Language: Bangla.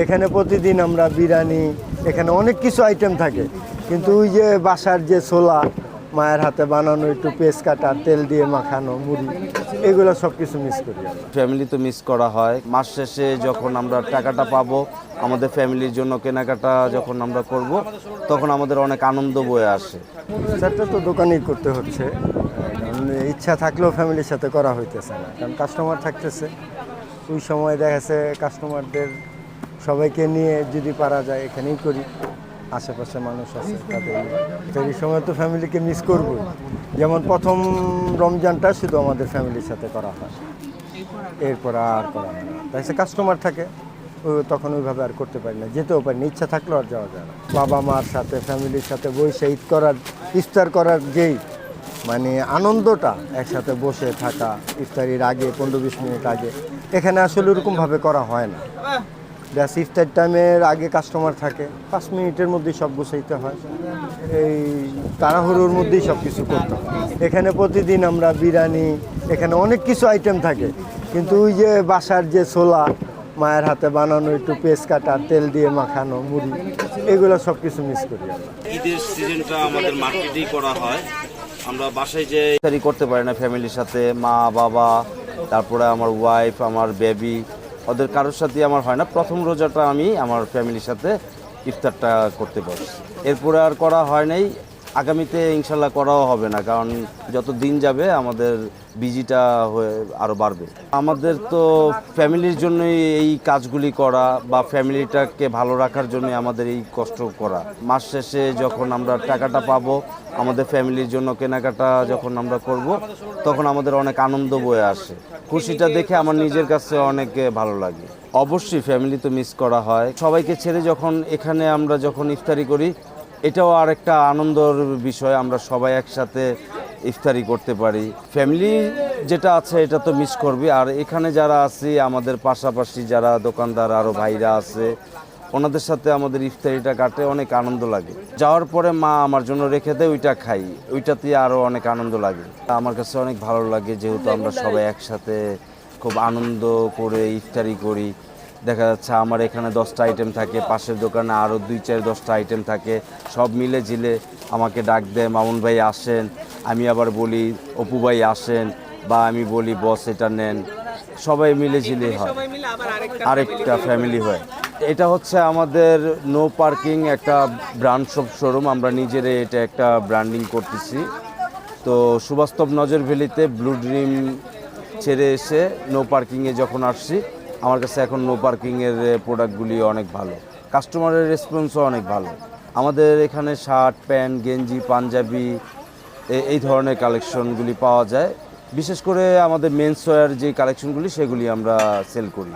এখানে প্রতিদিন আমরা বিরিয়ানি এখানে অনেক কিছু আইটেম থাকে। কিন্তু ওই যে বাসার যে ছোলা মায়ের হাতে বানানো একটু পেস্ট কাটা তেল দিয়ে মাখানো মুড়ি এগুলো সব কিছু মিস করি ফ্যামিলি তো মিস করা হয়। মাস শেষে যখন আমরা টাকাটা পাবো আমাদের ফ্যামিলির জন্য কেনাকাটা যখন আমরা করব তখন আমাদের অনেক আনন্দ বয়ে আসে। সেটা তো দোকানেই করতে হচ্ছে। ইচ্ছা থাকলেও ফ্যামিলির সাথে করা হইতেছে না। কারণ কাস্টমার থাকতেছে। ওই সময় দেখা যাচ্ছে কাস্টমারদের সবাইকে নিয়ে যদি পারা যায়, এখানেই করি। আশেপাশে মানুষ আছে, তাদের সময় তো ফ্যামিলিকে মিস করবই যেমন প্রথম রমজানটা শুধু আমাদের ফ্যামিলির সাথে করা হয়। এরপর আর করা হয় না। তাই সে কাস্টমার থাকে তখন ওইভাবে আর করতে পারি না। যেতেও পারি না, ইচ্ছা থাকলেও আর যাওয়া যায় না। বাবা মার সাথে ফ্যামিলির সাথে বসে, ঈদ করার, ইফতার করার যেই মানে আনন্দটা, একসাথে বসে থাকা, ইফতারির আগে, পনেরো বিশ মিনিট আগে, এখানে আসলে ওরকমভাবে করা হয় না। ব্যাস ইফতার টাইমের আগে কাস্টমার থাকে, পাঁচ মিনিটের মধ্যেই সব বসাইতে হয়। এই তাড়াহুড়োর মধ্যেই সব কিছু করতে হয়। এখানে প্রতিদিন আমরা বিরিয়ানি, এখানে অনেক কিছু আইটেম থাকে। কিন্তু ওই যে বাসার যে ছোলা, মায়ের হাতে বানানো একটু পেস্ট কাটা, তেল দিয়ে মাখানো, মুড়ি, এগুলো সব কিছু মিস করি ঈদের সিজনটা আমাদের মার্কেটেই করা হয়। আমরা বাসায় যে করতে পারি না ফ্যামিলির সাথে, মা, বাবা, তারপরে আমার ওয়াইফ আমার বেবি ওদের কারোর সাথে আমার হয় না। প্রথম রোজাটা আমি আমার ফ্যামিলির সাথে ইফতারটা করতে পারছি এরপরে আর করা হয় নাই। আগামীতে ইনশাল্লাহ করাও হবে না, কারণ যত দিন যাবে আমাদের বিজিটা হয়ে আরও বাড়বে। আমাদের তো ফ্যামিলির জন্যই এই কাজগুলি করা বা ফ্যামিলিটাকে ভালো রাখার জন্য আমাদের এই কষ্ট করা। মাস শেষে যখন আমরা টাকাটা পাবো, আমাদের ফ্যামিলির জন্য কেনাকাটা যখন আমরা করব, তখন আমাদের অনেক আনন্দ বয়ে আসে। খুশিটা দেখে আমার নিজের কাছে অনেক ভালো লাগে। অবশ্যই ফ্যামিলি তো মিস করা হয়। সবাইকে ছেড়ে যখন এখানে আমরা যখন ইফতারি করি এটাও আর একটা আনন্দর বিষয়, আমরা সবাই একসাথে ইফতারি করতে পারি। ফ্যামিলি যেটা আছে, এটা তো মিস করবি। আর এখানে যারা আছি, আমাদের পাশাপাশি যারা দোকানদার আরও ভাইরা আছে, ওনাদের সাথে আমাদের ইফতারিটা কাটে, অনেক আনন্দ লাগে। যাওয়ার পরে মা আমার জন্য রেখে দেয়, ওইটা খাই। ওইটাতে আরও অনেক আনন্দ লাগে। আমার কাছে অনেক ভালো লাগে, যেহেতু আমরা সবাই একসাথে খুব আনন্দ করে ইফতারি করি। দেখা যাচ্ছে আমার এখানে দশটা আইটেম থাকে, পাশের দোকানে আরও দুই চার দশটা আইটেম থাকে, সব মিলে ঝিলে আমাকে ডাক দেয়, মামুন ভাই আসেন। আমি আবার বলি, অপু ভাই আসেন। বা আমি বলি, বস, এটা নেন। সবাই মিলে ঝিলে হয়। আরেকটা ফ্যামিলি হয়। এটা হচ্ছে আমাদের নো পার্কিং একটা ব্র্যান্ড সব শোরুম আমরা নিজেরা এটা একটা ব্র্যান্ডিং করতেছি। তো সুবাস্তব নজর ভ্যালিতে ব্লু ড্রিম ছেড়ে এসে নো পার্কিংয়ে যখন আসছি আমার কাছে এখন নো পার্কিংয়ের প্রোডাক্টগুলি অনেক ভালো। কাস্টমারের রেসপন্সও অনেক ভালো। আমাদের এখানে শার্ট প্যান্ট গেঞ্জি, পাঞ্জাবি এই ধরনের কালেকশনগুলি পাওয়া যায়। বিশেষ করে আমাদের মেন্সওয়্যার যে কালেকশনগুলি সেগুলি আমরা সেল করি।